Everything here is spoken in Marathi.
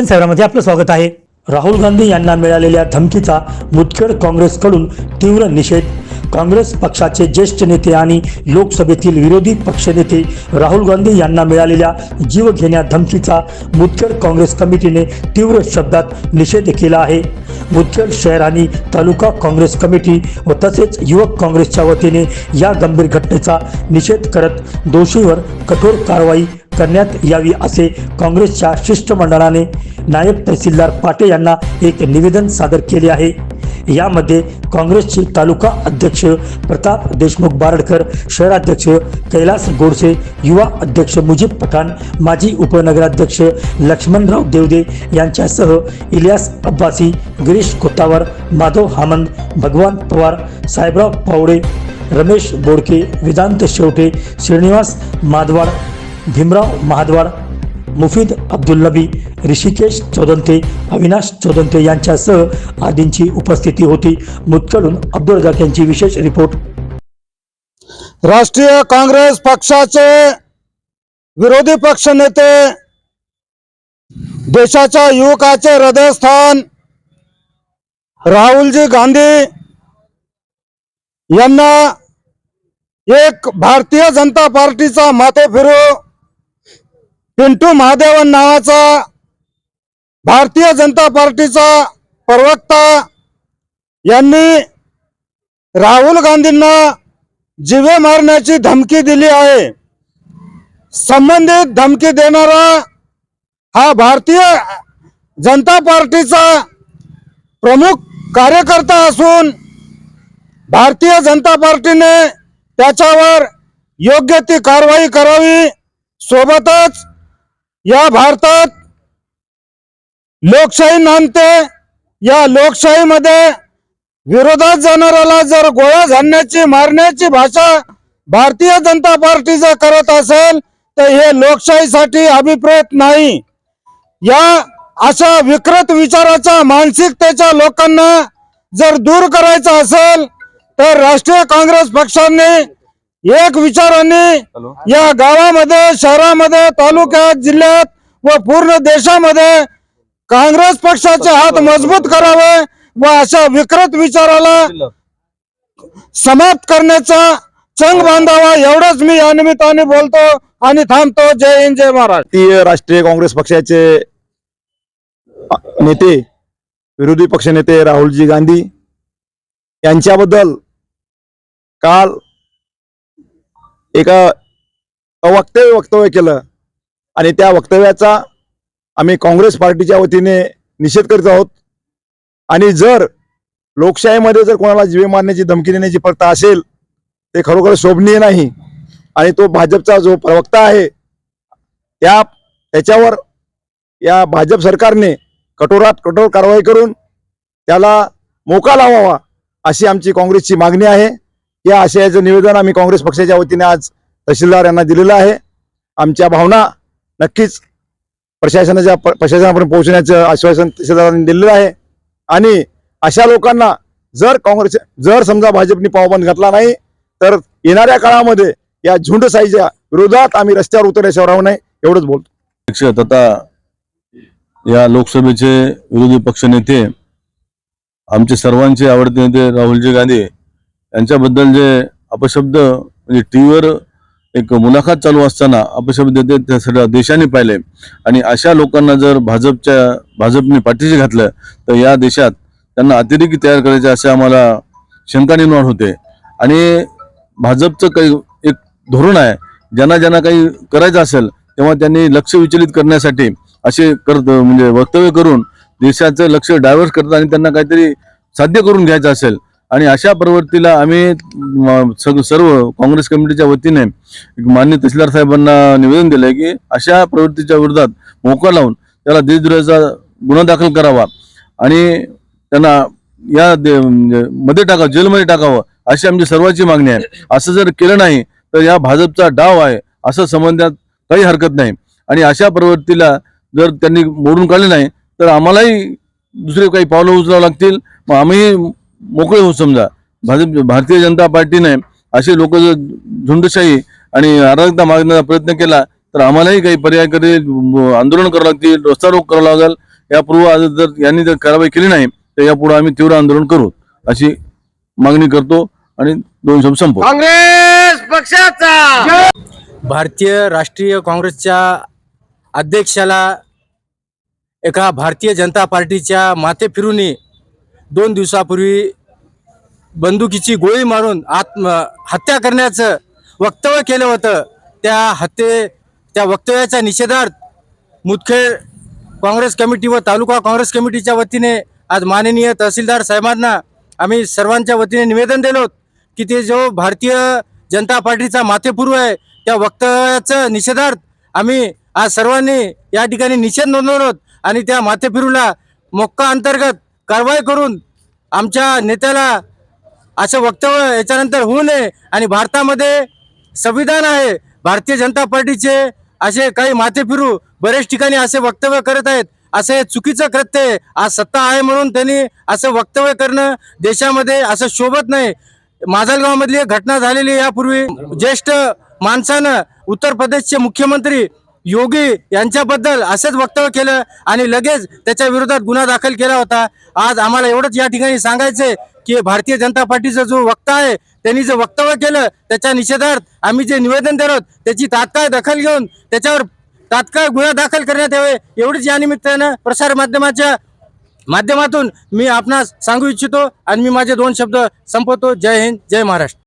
ॲक्शन सेव्हरामध्ये आपलं स्वागत आहे. राहुल गांधी यांना मिळालेल्या धमकीचा मुदखेड काँग्रेसकडून तीव्र निषेध. काँग्रेस पक्षाचे ज्येष्ठ नेते आणि लोकसभेतील विरोधी पक्षनेते राहुल गांधी यांना मिळालेल्या जीवघेण्या धमकीचा मुदखेड काँग्रेस कमिटीने तीव्र शब्दात निषेध केला आहे. मुदखेड शहर आणि तालुका काँग्रेस कमिटी व तसेच युवक काँग्रेसच्या वतीने या गंभीर घटनेचा निषेध करत दोषीवर कठोर कारवाई करण्यात यावी असे काँग्रेसच्या शिष्टमंडळाने नायब तहसीलदार पाटे यांना एक निवेदन सादर केले आहे. यामध्ये काँग्रेसचे तालुका अध्यक्ष प्रताप देशमुख बारडकर शहराध्यक्ष कैलास गोडसे युवा अध्यक्ष मुजीब पठाण माजी उपनगराध्यक्ष लक्ष्मणराव देवदे यांच्यासह इलियास अब्बासी गिरीश कोतावर माधव हामंद भगवान पवार साहेबराव पावडे रमेश बोडके वेदांत शेवटे श्रीनिवास माधवाड भीमराव महाद्वार मुफीद अब्दुल नबी ऋषिकेश चौदंते अविनाश चौदंते यांच्यासह आदींची उपस्थिती होती. मुतकडून अब्दुल रजाक यांची विशेष रिपोर्ट. राष्ट्रीय काँग्रेस पक्षाचे विरोधी पक्ष नेते देशाच्या युवकाचे हृदयस्थान राहुलजी गांधी यांना एक भारतीय जनता पार्टीचा माथे फिरू पिंटू महादेवन नावाचा भारतीय जनता पार्टीचा प्रवक्ता यांनी राहुल गांधींना जिवे मारण्याची धमकी दिली आहे. संबंधित धमकी देणारा हा भारतीय जनता पार्टीचा प्रमुख कार्यकर्ता असून भारतीय जनता पार्टीने त्याच्यावर योग्य ती कारवाई करावी. सोबतच या भारतात लोकशाही नांदते. या लोकशाहीमध्ये विरोधात जाणाऱ्याला जर गोळ्या झाडण्याची मारण्याची भाषा भारतीय जनता पार्टी जर करत असेल तर हे लोकशाहीसाठी अभिप्रेत नाही. या अशा विकृत विचाराच्या मानसिकतेच्या लोकांना जर दूर करायचं असेल तर राष्ट्रीय काँग्रेस पक्षाने एक विचाराने या गावामध्ये शहरामध्ये तालुक्यात जिल्ह्यात व पूर्ण देशामध्ये काँग्रेस पक्षाचे हात मजबूत करावे व अशा विकृत विचाराला समाप्त करण्याचा चंग बांधावा एवढंच मी या निमित्ताने बोलतो आणि थांबतो. जय हिंद जय महाराज भारतीय राष्ट्रीय काँग्रेस पक्षाचे नेते विरोधी पक्षनेते राहुलजी गांधी यांच्याबद्दल काल एका वक्तव्य वक्तव्य केलं. आणि त्या वक्तव्याचा आम्ही काँग्रेस पार्टीच्या वतीने निषेध करीत आहोत. आणि जर लोकशाहीमध्ये जर कोणाला जीवे मारण्याची धमकी देण्याची प्रथा असेल ते खरोखर शोभनीय नाही. आणि तो भाजपचा जो प्रवक्ता आहे त्या त्याच्यावर या भाजप सरकारने कठोरात कठोर कारवाई करून त्याला मोका लावावा अशी आमची काँग्रेसची मागणी आहे. या आशयाचं निवेदन आम्ही काँग्रेस पक्षाच्या वतीने आज तहसीलदार यांना दिलेलं आहे. आमच्या भावना नक्कीच प्रशासनाच्या प्रशासनापर्यंत पोहोचण्याचं आश्वासन तहसीलदारांनी दिलेलं आहे. आणि अशा लोकांना जर काँग्रेस जर समजा भाजपने पावबंद घातला नाही तर येणाऱ्या काळामध्ये या झुंडसाईच्या विरोधात आम्ही रस्त्यावर उतरल्याशिवाय राहू नये एवढंच बोलतो. आता या लोकसभेचे विरोधी पक्षनेते आमचे सर्वांचे आवडते नेते राहुलजी गांधी यांच्याबद्दल जे अपशब्द म्हणजे टी व्हीवर एक मुलाखत चालू असताना अपशब्द देते त्या सगळ्या देशाने पाहिले. आणि अशा लोकांना जर भाजपच्या भाजपने पाठीशी घातलं तर या देशात त्यांना अतिरेकी तयार करायचे असे आम्हाला शंका निर्माण होते. आणि भाजपचं काही एक धोरण आहे ज्यांना ज्यांना काही करायचं असेल तेव्हा त्यांनी लक्ष विचलित करण्यासाठी असे करत म्हणजे वक्तव्य करून देशाचं लक्ष डायव्हर्ट करतात आणि त्यांना काहीतरी साध्य करून घ्यायचं असेल आणि अशा प्रवृत्तीला आम्ही सग- सर्व काँग्रेस कमिटीच्या वतीने मान्य तहसीलदार साहेबांना निवेदन दिलंय की अशा प्रवृत्तीच्या विरोधात मोका लावून त्याला देशद्रोहाचा गुन्हा दाखल करावा आणि त्यांना या दे- म्हणजे मध्ये टाकावं जेलमध्ये टाकावं अशी आमची सर्वांची मागणी आहे. असं जर केलं नाही तर या भाजपचा डाव आहे असं समजण्यात काही हरकत नाही. आणि अशा प्रवृत्तीला जर त्यांनी मोडून काढले नाही तर आम्हालाही दुसरे काही पावलं उचलावं लागतील. मग आम्ही मोकळे होऊ समजा. भाजप भारतीय जनता पार्टीने असे लोक जर झुंडशाही आणि अराजकता मागण्याचा प्रयत्न केला तर आम्हालाही काही पर्याय करेल आंदोलन करावं लागतील रस्ता रोक करावं लागेल यापूर्वी आज जर यांनी जर कारवाई केली नाही तर यापुढे आम्ही तीव्र आंदोलन करू अशी मागणी करतो आणि दोन शब्द संपवतो. काँग्रेस पक्षाचा! भारतीय राष्ट्रीय काँग्रेसच्या अध्यक्षाला एका भारतीय जनता पार्टीच्या माथे फिरूनी दोन दिवसापूर्वी बंदुकीची गोळी मारून आत्म हत्या करण्याचं वक्तव्य केलं होतं. त्या हत्ये त्या वक्तव्याच्या निषेधार्थ मुदखेड काँग्रेस कमिटी व तालुका काँग्रेस कमिटीच्या वतीने आज माननीय तहसीलदार साहेबांना आम्ही सर्वांच्या वतीने निवेदन दिलो की ते जो भारतीय जनता पार्टीचा माथेपुरू आहे त्या वक्तव्याचं निषेधार्थ आम्ही आज सर्वांनी या ठिकाणी निषेध नोंदवलो आणि त्या माथेफिरूला मोक्का अंतर्गत कारवाई करून आमच्या नेत्याला असं वक्तव्य याच्यानंतर होऊ नये आणि भारतामध्ये संविधान आहे. भारतीय जनता पार्टीचे असे काही माथेफिरू बरेच ठिकाणी असे वक्तव्य करत आहेत. असं हे चुकीचं कृत्य आहे. आज सत्ता आहे म्हणून त्यांनी असं वक्तव्य करणं देशामध्ये असं शोभत नाही. माजलगावमधली एक घटना झालेली आहे यापूर्वी ज्येष्ठ माणसानं उत्तर प्रदेशचे मुख्यमंत्री योगी यांच्याबद्दल असंच वक्तव्य केलं आणि लगेच त्याच्या विरोधात गुन्हा दाखल केला होता. आज आम्हाला एवढंच या ठिकाणी सांगायचंय की भारतीय जनता पार्टीचा जो वक्ता आहे त्यांनी जे वक्तव्य केलं त्याच्या निषेधार्थ आम्ही जे निवेदन देत आहोत त्याची तात्काळ दखल घेऊन त्याच्यावर तात्काळ गुन्हा दाखल करण्यात यावे एवढीच या निमित्तानं प्रसार माध्यमाच्या माध्यमातून मी आपणास सांगू इच्छितो आणि मी माझे दोन शब्द संपवतो. जय हिंद जय महाराष्ट्र.